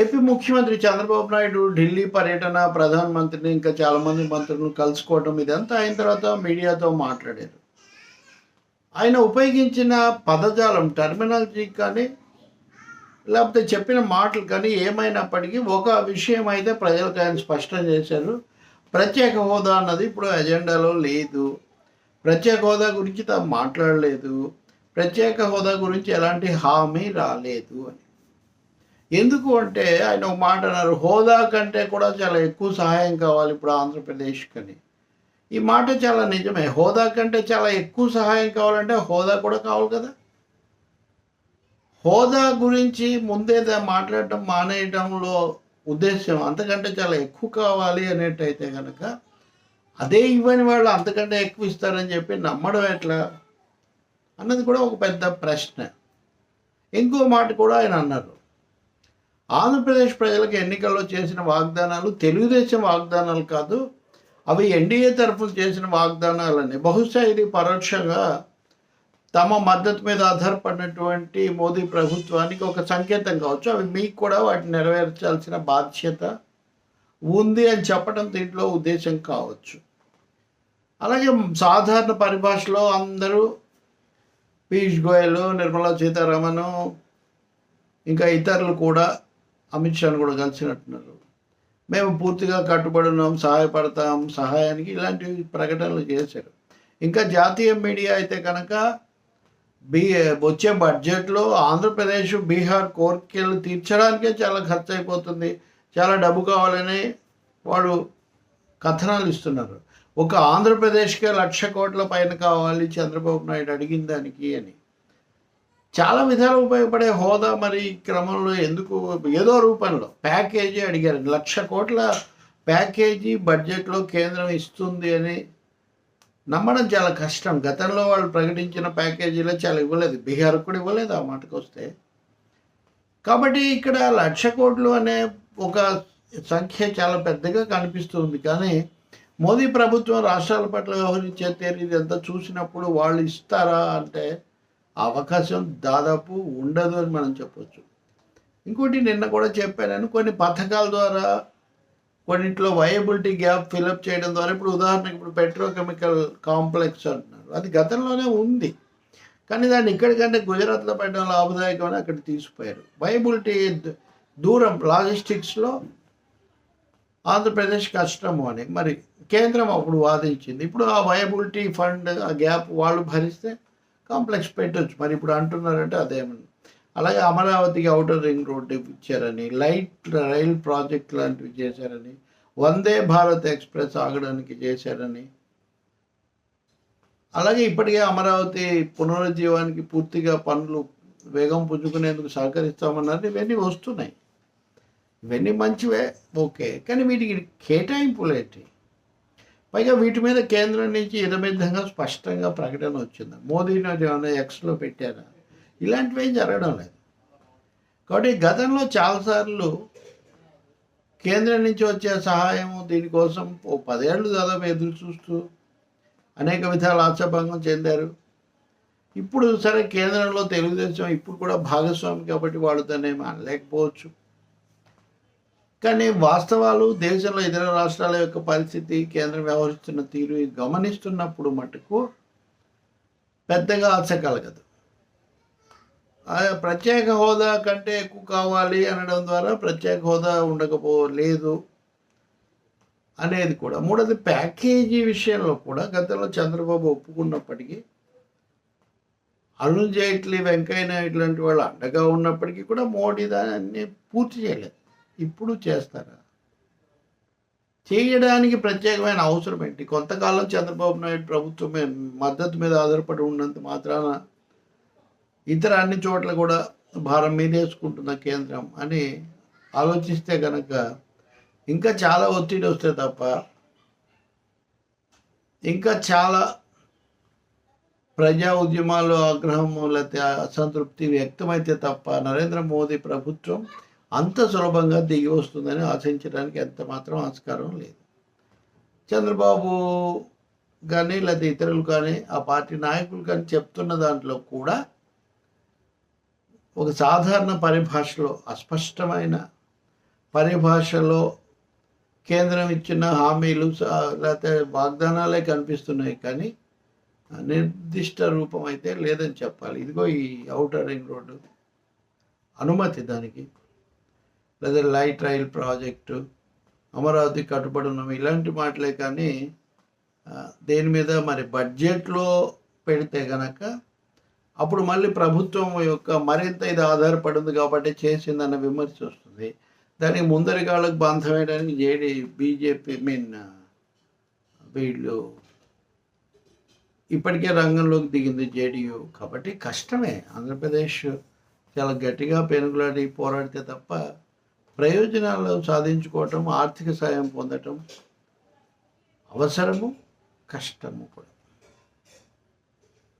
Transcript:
AP ముఖ్యమంత్రి చంద్రబాబు నాయుడు ఢిల్లీ పర్యటన ప్రధానమంత్రిని ఇంకా చాలామంది మంత్రులను కలుసుకోవడం ఇదంతా అయిన తర్వాత మీడియాతో మాట్లాడారు. ఆయన ఉపయోగించిన పదజాలం టర్మినాలజీ కానీ లేకపోతే చెప్పిన మాటలు కానీ ఏమైనప్పటికీ ఒక విషయం అయితే ప్రజలకు ఆయన స్పష్టం చేశారు. ప్రత్యేక హోదా అన్నది ఇప్పుడు ఎజెండాలో లేదు. ప్రత్యేక హోదా గురించి తాను మాట్లాడలేదు. ప్రత్యేక హోదా గురించి ఎలాంటి హామీ రాలేదు అని. ఎందుకు అంటే ఆయన ఒక మాట అన్నారు హోదా కంటే కూడా చాలా ఎక్కువ సహాయం కావాలి ఇప్పుడు ఆంధ్రప్రదేశ్కని. ఈ మాట చాలా నిజమే. హోదా కంటే చాలా ఎక్కువ సహాయం కావాలంటే హోదా కూడా కావాలి కదా. హోదా గురించి ముందే మాట్లాడటం మానేయడంలో ఉద్దేశం అంతకంటే చాలా ఎక్కువ కావాలి అనేటైతే కనుక అదే ఇవ్వని వాళ్ళు అంతకంటే ఎక్కువ ఇస్తారని చెప్పి నమ్మడం ఎట్లా? అన్నది కూడా ఒక పెద్ద ప్రశ్న. ఇంకో మాట కూడా ఆయన అన్నారు. ఆంధ్రప్రదేశ్ ప్రజలకు ఎన్నికల్లో చేసిన వాగ్దానాలు తెలుగుదేశం వాగ్దానాలు కాదు అవి ఎన్డీఏ తరఫున చేసిన వాగ్దానాలని. బహుశా ఇది పరోక్షంగా తమ మద్దతు మీద ఆధారపడినటువంటి మోదీ ప్రభుత్వానికి ఒక సంకేతం కావచ్చు. అవి మీకు కూడా వాటిని నెరవేర్చాల్సిన బాధ్యత ఉంది అని చెప్పడం దీంట్లో ఉద్దేశం కావచ్చు. అలాగే సాధారణ పరిభాషలో అందరూ పీయూష్ గోయల్ నిర్మలా సీతారామన్ ఇంకా ఇతరులు కూడా అమిత్ షాను కూడా కలిసినట్టున్నారు. మేము పూర్తిగా కట్టుబడి ఉన్నాం సహాయపడతాం సహాయానికి ఇలాంటి ప్రకటనలు చేశారు. ఇంకా జాతీయ మీడియా అయితే కనుక బీ వచ్చే బడ్జెట్లో ఆంధ్రప్రదేశ్ బీహార్ కోరికలు తీర్చడానికే చాలా ఖర్చు అయిపోతుంది చాలా డబ్బు కావాలని వాడు కథనాలు ఇస్తున్నారు. ఒక ఆంధ్రప్రదేశ్కే లక్ష కోట్ల పైన కావాలి చంద్రబాబు నాయుడు అడిగిన దానికి అని. చాలా విధాలు ఉపయోగపడే హోదా మరి ఈ క్రమంలో ఎందుకు ఏదో రూపంలో. ప్యాకేజీ అడిగారు. లక్ష కోట్ల ప్యాకేజీ బడ్జెట్లో కేంద్రం ఇస్తుంది అని నమ్మడం చాలా కష్టం. గతంలో వాళ్ళు ప్రకటించిన ప్యాకేజీలో చాలా ఇవ్వలేదు. బీహార్ కూడా ఇవ్వలేదు ఆ మాటకు వస్తే. కాబట్టి ఇక్కడ లక్ష కోట్లు అనే ఒక సంఖ్య చాలా పెద్దగా కనిపిస్తుంది. కానీ మోదీ ప్రభుత్వం రాష్ట్రాల పట్ల వ్యవహరించే తీరు ఇదంతా చూసినప్పుడు వాళ్ళు ఇస్తారా అంటే అవకాశం దాదాపు ఉండదు అని మనం చెప్పొచ్చు. ఇంకోటి నిన్న కూడా చెప్పాను కొన్ని పథకాల ద్వారా కొన్నింటిలో వయబిలిటీ గ్యాప్ ఫిలప్ చేయడం ద్వారా ఇప్పుడు ఉదాహరణకి ఇప్పుడు పెట్రోకెమికల్ కాంప్లెక్స్ అంటున్నారు. అది గతంలోనే ఉంది. కానీ దాన్ని ఇక్కడికంటే గుజరాత్లో పెట్టడం లాభదాయకమని అక్కడ తీసిపోయారు. వయబిలిటీ దూరం లాజిస్టిక్స్లో ఆంధ్రప్రదేశ్ కష్టము అని. మరి కేంద్రం అప్పుడు వాదించింది. ఇప్పుడు ఆ వయబిలిటీ ఫండ్ ఆ గ్యాప్ వాళ్ళు భరిస్తే కాంప్లెక్స్ పెట్టచ్చు. మరి ఇప్పుడు అంటున్నారంటే అదేమన్నా అలాగే అమరావతికి అవుటర్ రింగ్ రోడ్డు ఇచ్చారని లైట్ రైల్ ప్రాజెక్ట్ లాంటివి చేశారని వందే భారత్ ఎక్స్ప్రెస్ ఆగడానికి చేశారని. అలాగే ఇప్పటికే అమరావతి పునరుజ్జీవానికి పూర్తిగా పనులు వేగం పుంజుకునేందుకు సహకరిస్తామన్నారు. ఇవన్నీ వస్తున్నాయి. ఇవన్నీ మంచివే ఓకే. కానీ వీటికి కేటాయింపులు పైగా వీటి మీద కేంద్రం నుంచి ఇరబద్ధంగా స్పష్టంగా ప్రకటన వచ్చింది. మోదీని ఏమైనా ఎక్స్లో పెట్టారా? ఇలాంటివి ఏం జరగడం లేదు. కాబట్టి గతంలో చాలాసార్లు కేంద్రం నుంచి వచ్చే సహాయము దీనికోసం ఓ పదేళ్ళు దాదాపు ఎదురు చూస్తూ అనేక విధాల ఆశాభంగం చెందారు. ఇప్పుడు సరే కేంద్రంలో తెలుగుదేశం ఇప్పుడు కూడా భాగస్వామి కాబట్టి వాడుతానేమి అనలేకపోవచ్చు. కానీ వాస్తవాలు దేశంలో ఇతర రాష్ట్రాల యొక్క పరిస్థితి కేంద్రం వ్యవహరిస్తున్న తీరు గమనిస్తున్నప్పుడు మటుకు పెద్దగా ఆశ కలగదు. ప్రత్యేక హోదా కంటే ఎక్కువ కావాలి అనడం ద్వారా ప్రత్యేక హోదా ఉండకపో లేదు అనేది కూడా. మూడోది ప్యాకేజీ విషయంలో కూడా గతంలో చంద్రబాబు ఒప్పుకున్నప్పటికీ అరుణ్ జైట్లీ వెంకయ్య నాయుడు లాంటి వాళ్ళు అండగా ఉన్నప్పటికీ కూడా మోడీ దాన్ని పూర్తి చేయలేదు. ఇప్పుడు చేస్తారా? చేయడానికి ప్రత్యేకమైన అవసరం ఏంటి? కొంతకాలం చంద్రబాబు నాయుడు ప్రభుత్వం మద్దతు మీద ఆధారపడి ఉన్నంత మాత్రాన ఇతర అన్ని చోట్ల కూడా భారం మీదేసుకుంటున్న కేంద్రం అని ఆలోచిస్తే కనుక ఇంకా చాలా ఒత్తిడి వస్తే తప్ప ఇంకా చాలా ప్రజా ఉద్యమాలు ఆగ్రహం లేకపోతే అసంతృప్తి వ్యక్తమైతే తప్ప నరేంద్ర మోదీ ప్రభుత్వం అంత సులభంగా దిగి వస్తుందని ఆశించడానికి ఎంత మాత్రం ఆస్కారం లేదు. చంద్రబాబు కానీ లేదా ఇతరులు కానీ ఆ పార్టీ నాయకులు కానీ చెప్తున్న దాంట్లో కూడా ఒక సాధారణ పరిభాషలో అస్పష్టమైన పరిభాషలో కేంద్రం ఇచ్చిన హామీలు లేకపోతే వాగ్దానాలే కనిపిస్తున్నాయి కానీ నిర్దిష్ట రూపం అయితే లేదని చెప్పాలి. ఇదిగో ఈ అవుటర్ రింగ్ రోడ్డు అనుమతి దానికి. లేదా లైట్ రైల్ ప్రాజెక్టు అమరావతి కట్టుబడి ఉన్నాము ఇలాంటి మాటలే కానీ దేని మీద మరి బడ్జెట్లో పెడితే గనక అప్పుడు మళ్ళీ ప్రభుత్వం యొక్క మరింత ఇది ఆధారపడింది కాబట్టి చేసిందన్న విమర్శ వస్తుంది. దానికి ముందరిగాళ్ళకు బంధం వేయడానికి జేడీ బీజేపీ మీన్ వీళ్ళు ఇప్పటికే రంగంలోకి దిగింది జేడీయూ కాబట్టి కష్టమే. ఆంధ్రప్రదేశ్ చాలా గట్టిగా పెనుగులాడి పోరాడితే తప్ప ప్రయోజనాలు సాధించుకోవటం ఆర్థిక సాయం పొందటం అవసరము కష్టము కూడా.